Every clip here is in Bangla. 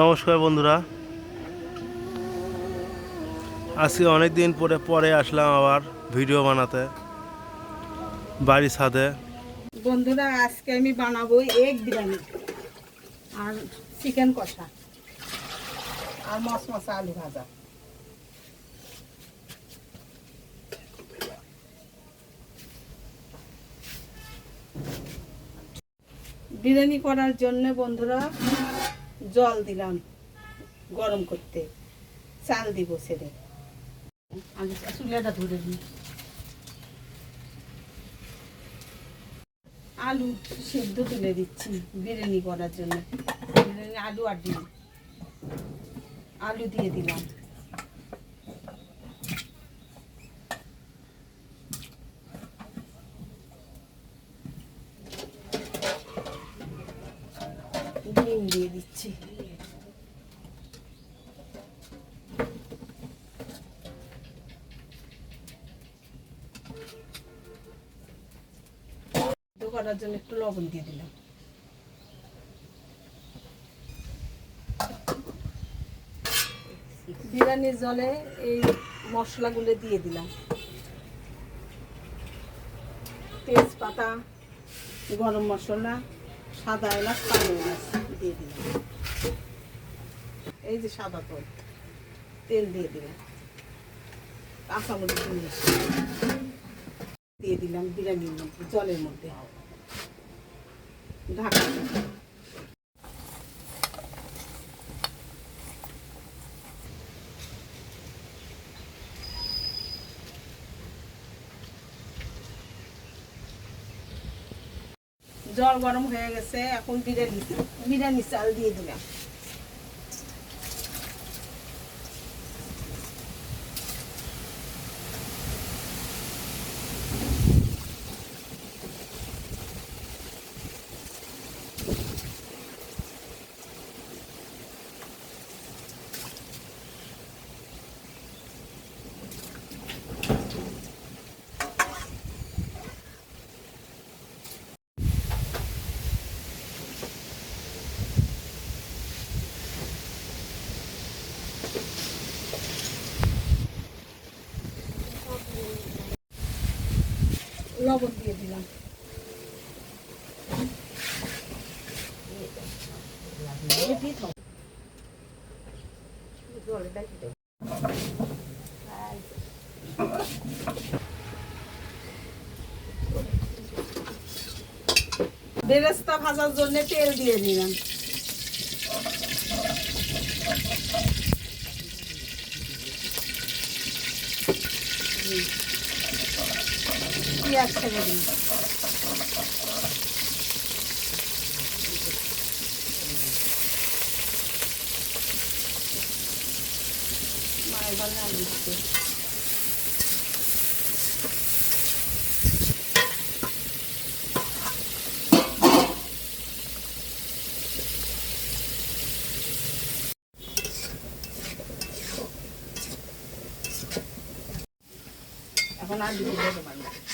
নমস্কার বন্ধুরা। আজকে অনেক দিন পরে পরে আসলাম আবার ভিডিও বানাতে, বাড়ির ছাদে। বন্ধুরা, আজকে আমি বানাবো এগ বিরিয়ানি আর চিকেন কষা আর মশ মশা আলু ভাজা। বিরিয়ানি করার জন্য বন্ধুরা জল দিলাম গরম করতে। চাল দিব ছেড়ে চুলাটা ধরে দিই আলু সিদ্ধ তুলে দিচ্ছি বিরিয়ানি করার জন্য। বিরিয়ানি আলু আর ডিম। আলু দিয়ে দিলাম। ডিম দিয়ে দিচ্ছি করার জন্য একটু লবণ দিয়ে দিলাম। বিরিয়ানির জলে এই মশলাগুলো দিয়ে দিলাম। তেজপাতা, গরম মশলা সাদা এলাচ, কালো এলাচ দিয়ে দিলাম। এই যে সাদা তল, তেল দিয়ে দিলাম। কাঁচামরিচ দিয়ে দিলাম, বিরিয়ানির মধ্যে, জলের মধ্যে। ঢাকা জল গরম হয়ে গেছে এখন বিরিয়ানি বিরিয়ানি চাল দিয়ে দিলাম। লবণ দিয়ে দিলাম। ভাজার জন্য তেল দিয়ে দিলাম। পেঁয়াজ ছেড়ে দিচ্ছে এখন আলু দিয়ে দেবো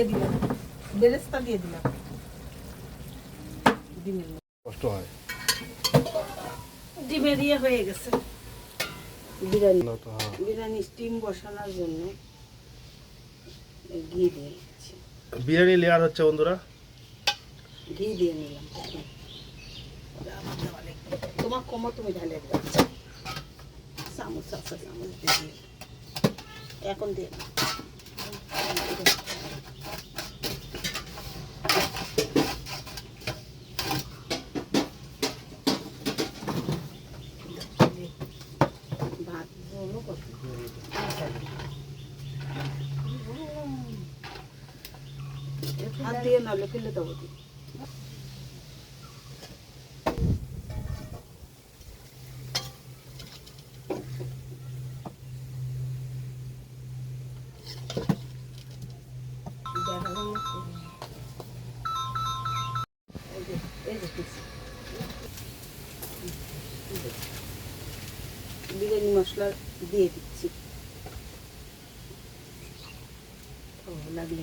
দিয়ে দিলাম। বেরেস্তা দিয়ে দিলাম। ডিমের কষ্ট হয়। ডিমের ইয়ে হয়ে গেছে। বিরিয়ানি। তো হ্যাঁ। বিরিয়ানি স্টিম বসানোর জন্য ঘি দিয়ে বিরিয়ানি লেয়ার হচ্ছে বন্ধুরা। ঘি দিয়ে নিলাম। তোমার কমো তুমি ঢালে চামচ আছে চামচ দিয়ে এখন দিয়ে যে পিস। বিরিয়ানি মশলা দিয়ে দিচ্ছি ও লাগলে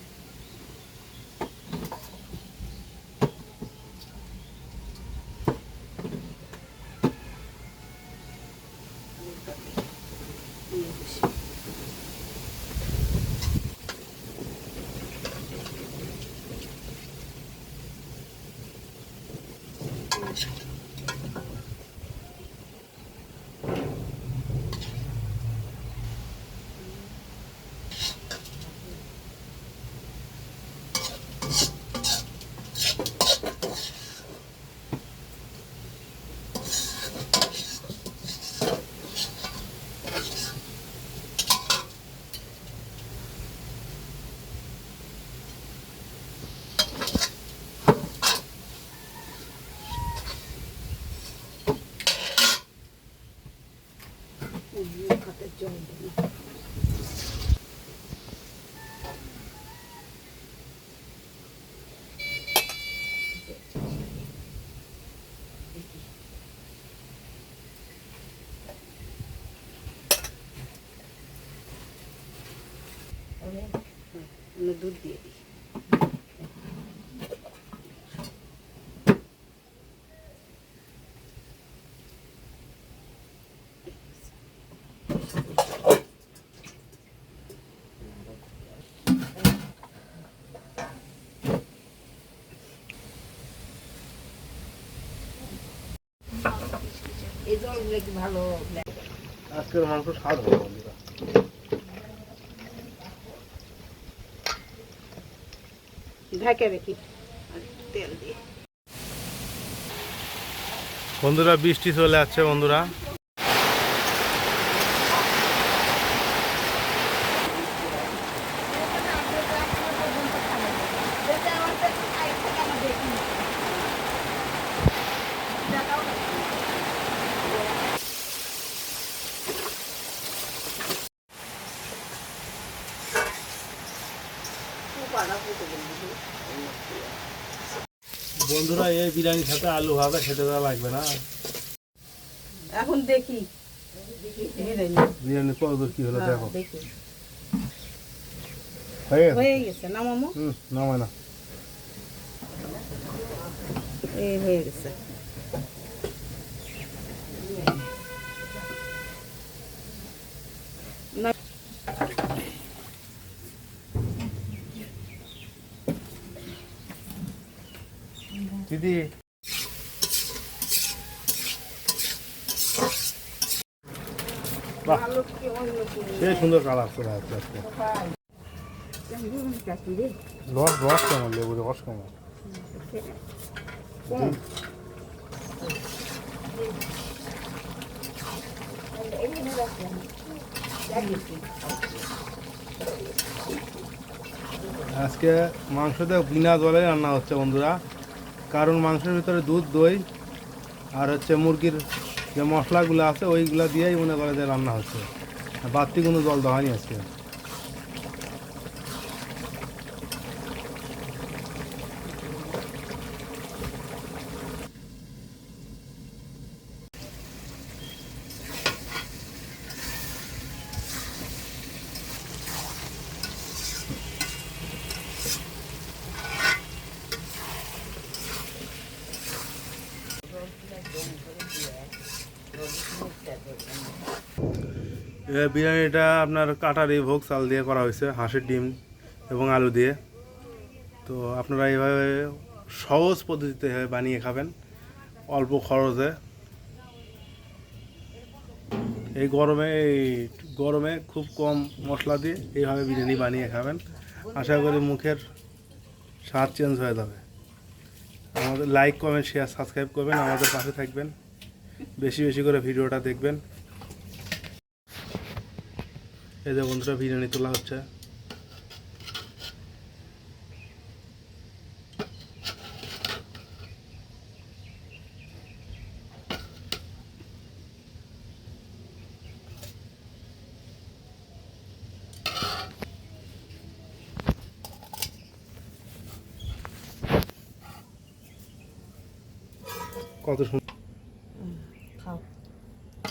হুম, দুধ দিয়ে দিই। এই জলগুলো কি ভালো? আজকের মাংস স্বাদ হবে। তেল দিয়ে। বন্ধুরা বৃষ্টি চলে আসছে বন্ধুরা। বন্ধুরা এই বিরিয়ানির সাথে আলু ভাবে খেতে দেওয়া লাগবে না। এখন দেখি। বিরিয়ানি। বিরিয়ানি কি হলো হ্যাঁ, দেখো। হয়ে গেছে? না মামু নামায় না। এই হয়ে গেছে। না বাহ সুন্দর কালার চলে আজকে। রস রস কেমন লেবু রস কেমন? আজকে মাংসতে বিনা জলে রান্না হচ্ছে বন্ধুরা। কারণ মাংসের ভিতরে দুধ দই আর হচ্ছে মুরগির যে মশলাগুলো আছে, ওইগুলো দিয়েই মনে করে যে রান্না হচ্ছে। বাড়তি কোনো জল দেওয়া হয়নি আজকে। বিরিয়ানিটা আপনার কাটারি ভোগ, চাল দিয়ে করা হয়েছে, হাঁসের ডিম এবং আলু দিয়ে। তো আপনারা এইভাবে সহজ পদ্ধতিতে বানিয়ে খাবেন, অল্প খরচে। এই গরমে এই গরমে খুব কম মশলা দিয়ে এইভাবে বিরিয়ানি বানিয়ে খাবেন। আশা করি মুখের স্বাদ চেঞ্জ হয়ে যাবে। আমাদের লাইক কমেন্ট শেয়ার সাবস্ক্রাইব করবেন, আমাদের পাশে থাকবেন। বেশি বেশি করে ভিডিওটা দেখবেন। এই যে বন্ধুরা বিরিয়ানি তোলা হচ্ছে। কত সুন্দর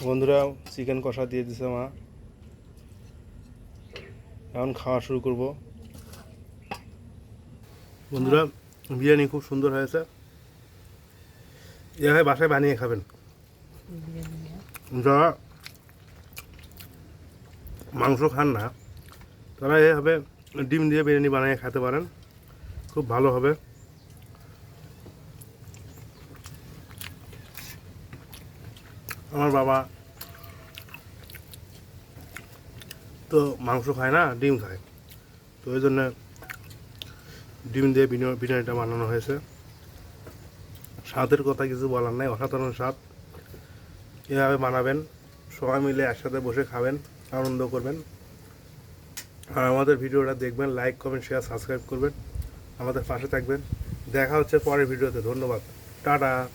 বন্ধুরা চিকেন কষা দিয়ে দিছে মা। এখন খাওয়া শুরু করব। বন্ধুরা, বিরিয়ানি খুব সুন্দর হয়েছে। এভাবে বাসায় বানিয়ে খাবেন। যারা মাংস খান না, তারা এভাবে ডিম দিয়ে বিরিয়ানি বানিয়ে খেতে পারেন। খুব ভালো হবে। আমার বাবা তো মাংস খায় না, ডিম খায়। তো ওই জন্য ডিম দিয়ে বিরিয়া- বিরিয়ানিটা বানানো হয়েছে। স্বাদের কথা কিছু বলার নাই, অসাধারণ স্বাদ। এভাবে বানাবেন, সবাই মিলে একসাথে বসে খাবেন, আনন্দ করবেন। আর আমাদের ভিডিওটা দেখবেন লাইক করবেন শেয়ার সাবস্ক্রাইব করবেন। আমাদের পাশে থাকবেন। দেখা হচ্ছে পরের ভিডিওতে, ধন্যবাদ। টাটা।